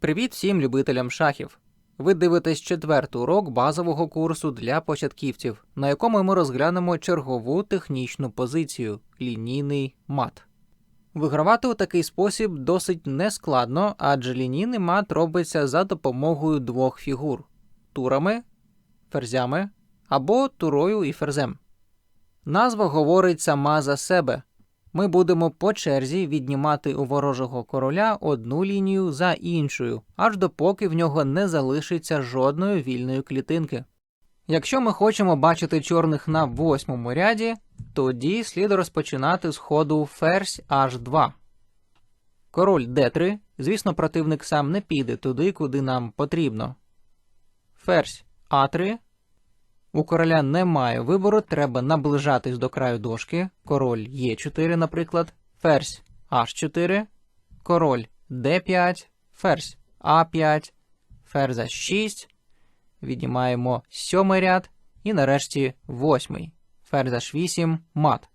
Привіт всім любителям шахів! Ви дивитесь четвертий урок базового курсу для початківців, на якому ми розглянемо чергову технічну позицію лінійний мат. Вигравати у такий спосіб досить нескладно, адже лінійний мат робиться за допомогою двох фігур турами, ферзями або турою і ферзем. Назва говорить сама за себе. Ми будемо по черзі віднімати у ворожого короля одну лінію за іншою, аж допоки в нього не залишиться жодної вільної клітинки. Якщо ми хочемо бачити чорних на восьмому ряді, тоді слід розпочинати з ходу ферзь h2. Король d3, звісно, противник сам не піде туди, куди нам потрібно. Ферзь а3. У короля немає вибору, треба наближатись до краю дошки. Король Е4, наприклад, ферзь H4, король D5, ферзь А5, ферзь H6, віднімаємо сьомий ряд і нарешті восьмий. Ферзь H8, мат.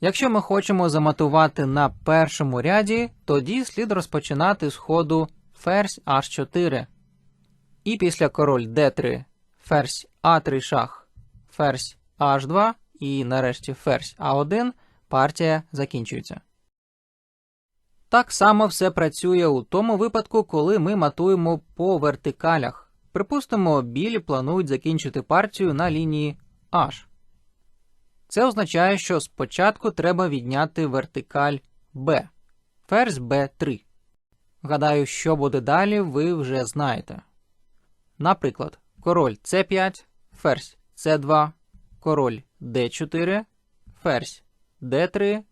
Якщо ми хочемо заматувати на першому ряді, тоді слід розпочинати з ходу ферзь H4. І після король D3 ферзь А3 шах, ферзь H2 і нарешті ферзь А1 партія закінчується. Так само все працює у тому випадку, коли ми матуємо по вертикалях. Припустимо, білі планують закінчити партію на лінії H. Це означає, що спочатку треба відняти вертикаль B. Ферзь B3. Гадаю, що буде далі, ви вже знаєте. Наприклад, король c5, ферзь c2, король d4, ферзь d3,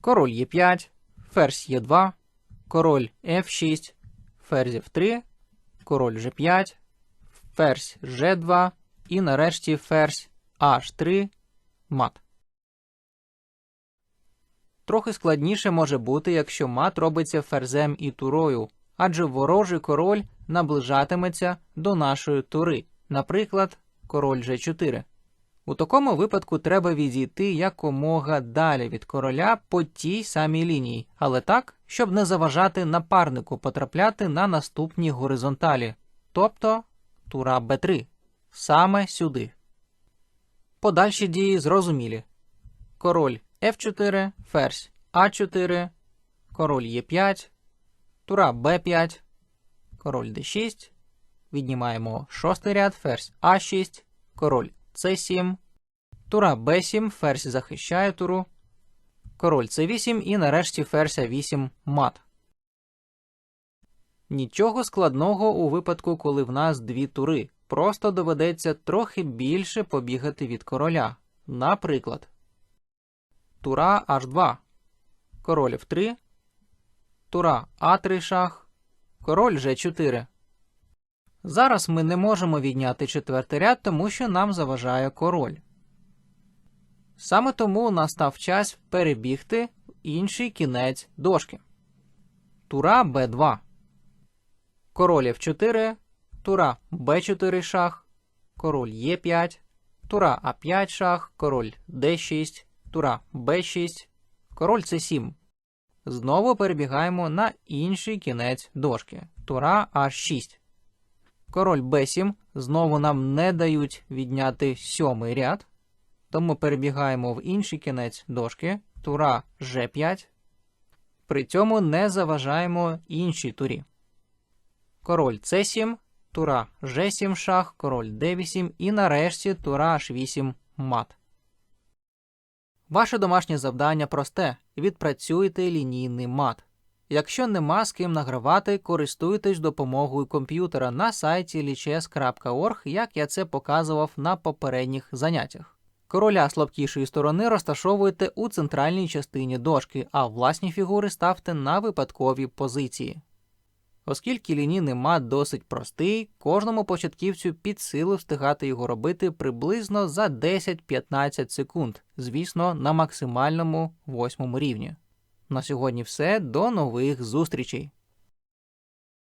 король e5, ферзь e2, король f6, ферзь f3, король g5, ферзь g2 і нарешті ферзь h3, мат. Трохи складніше може бути, якщо мат робиться ферзем і турою, адже ворожий король наближатиметься до нашої тури, наприклад, король G4. У такому випадку треба відійти якомога далі від короля по тій самій лінії, але так, щоб не заважати напарнику потрапляти на наступні горизонталі, тобто тура b3, саме сюди. Подальші дії зрозумілі. Король F4, ферзь А4, король Е5, тура Б5, король d6, віднімаємо шостий ряд, ферзь А6, король С7, тура Б7, ферзь захищає туру, король С8 і нарешті ферзь А8 мат. Нічого складного у випадку, коли в нас дві тури. Просто доведеться трохи більше побігати від короля. Наприклад, тура H2, король F3, тура А3 шах, король G4. Зараз ми не можемо відняти четвертий ряд, тому що нам заважає король. Саме тому настав час перебігти в інший кінець дошки. Тура Б2. Король F4, тура Б4 шах, король Е5, тура А5 шах, король Д6, тура Б6, король С7. Знову перебігаємо на інший кінець дошки. Тура А6. Король Б7. Знову нам не дають відняти сьомий ряд. Тому перебігаємо в інший кінець дошки. Тура Ж5. При цьому не заважаємо іншій турі. Король С7, тура Ж7 шах, король Д8 і нарешті тура H8 мат. Ваше домашнє завдання просте. Відпрацюйте лінійний мат. Якщо нема з ким награвати, користуйтесь допомогою комп'ютера на сайті lichess.org, як я це показував на попередніх заняттях. Короля слабкішої сторони розташовуйте у центральній частині дошки, а власні фігури ставте на випадкові позиції. Оскільки лінійний мат досить простий, кожному початківцю під силу встигати його робити приблизно за 10-15 секунд, звісно, на максимальному восьмому рівні. На сьогодні все. До нових зустрічей!